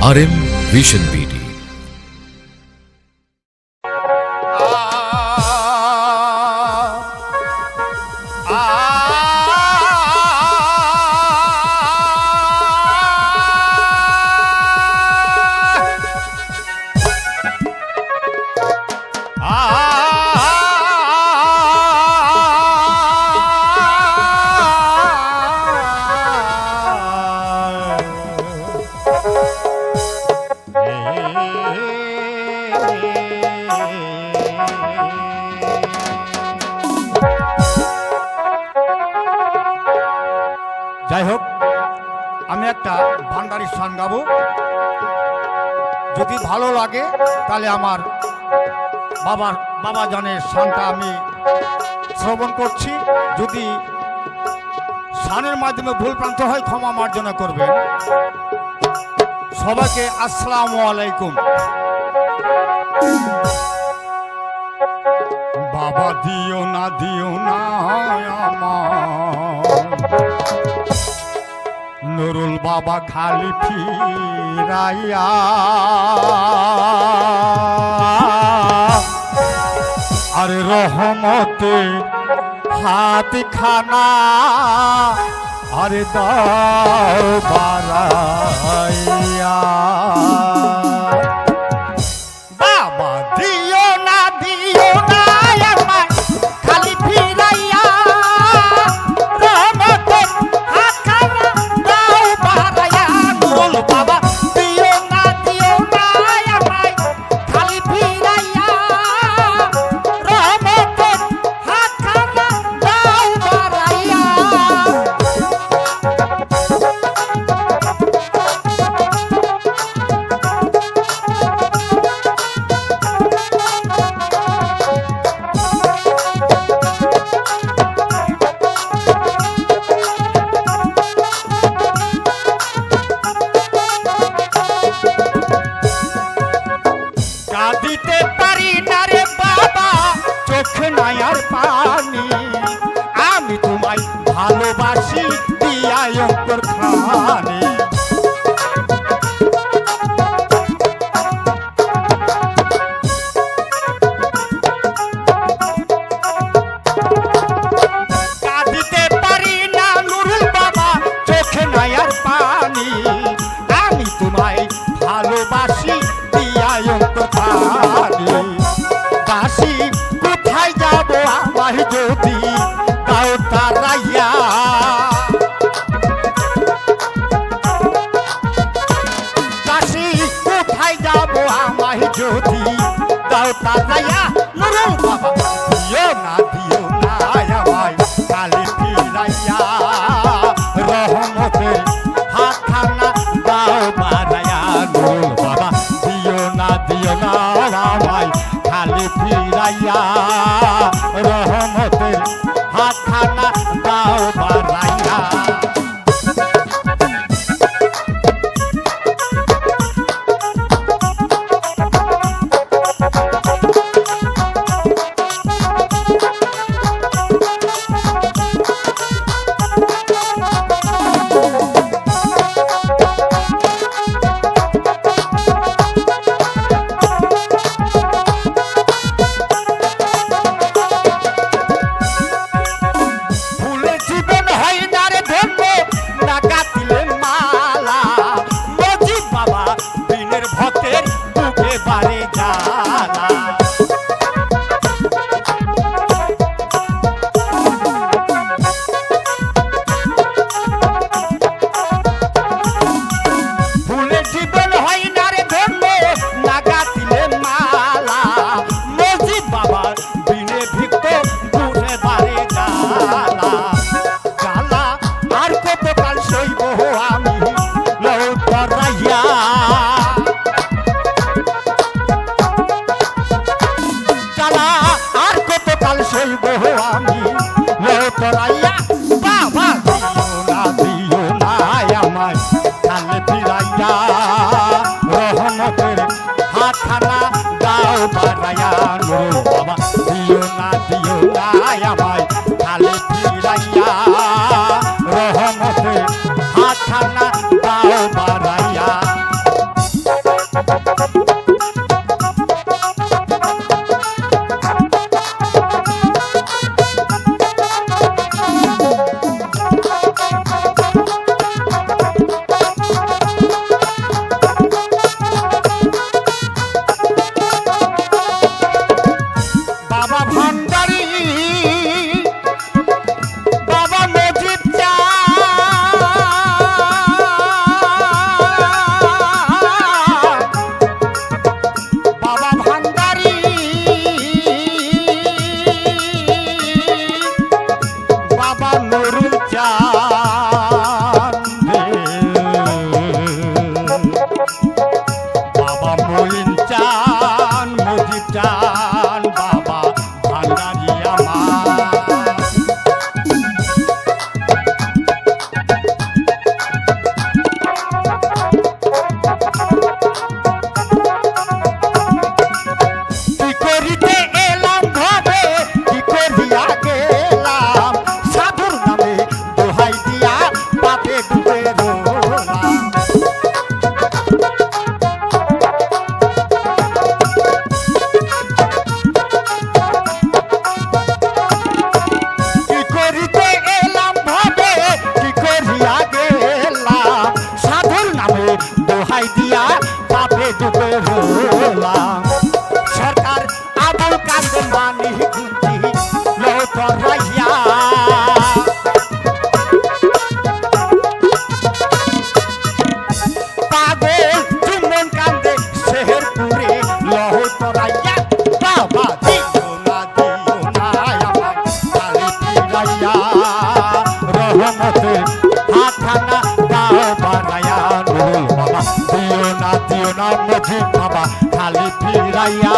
আর M vision BD যাই হোক, আমি একটা ভান্ডারি সান গাবো। যদি ভালো লাগে, তাহলে আমার বাবার, বাবা জানের সানটা আমি শ্রবণ করছি। যদি সানের মাধ্যমে ভুল প্রান্ত হয়, ক্ষমা মার্জনা করবেন। সবাইকে আসসালামু আলাইকুম। বাবা, দিও না দিও না আমার নুরুল বাবা খালি ফিরাইয়া। আরে রহমতে হাত খানা আরে দাও বারাইয়া কাঁদিতে পারি না রে বাবা। চোখ নাই আর পানি। আমার যদি তাও তারাইয়া। কাশি কোথায় যাব আমায় যদি তাও তারাইয়া? না দিও না। হাতখানা দাও আখানা দাও বানায়া নুরুল বাবা দিও না দিও না মজিদ বাবা খালি ফিরাইয়া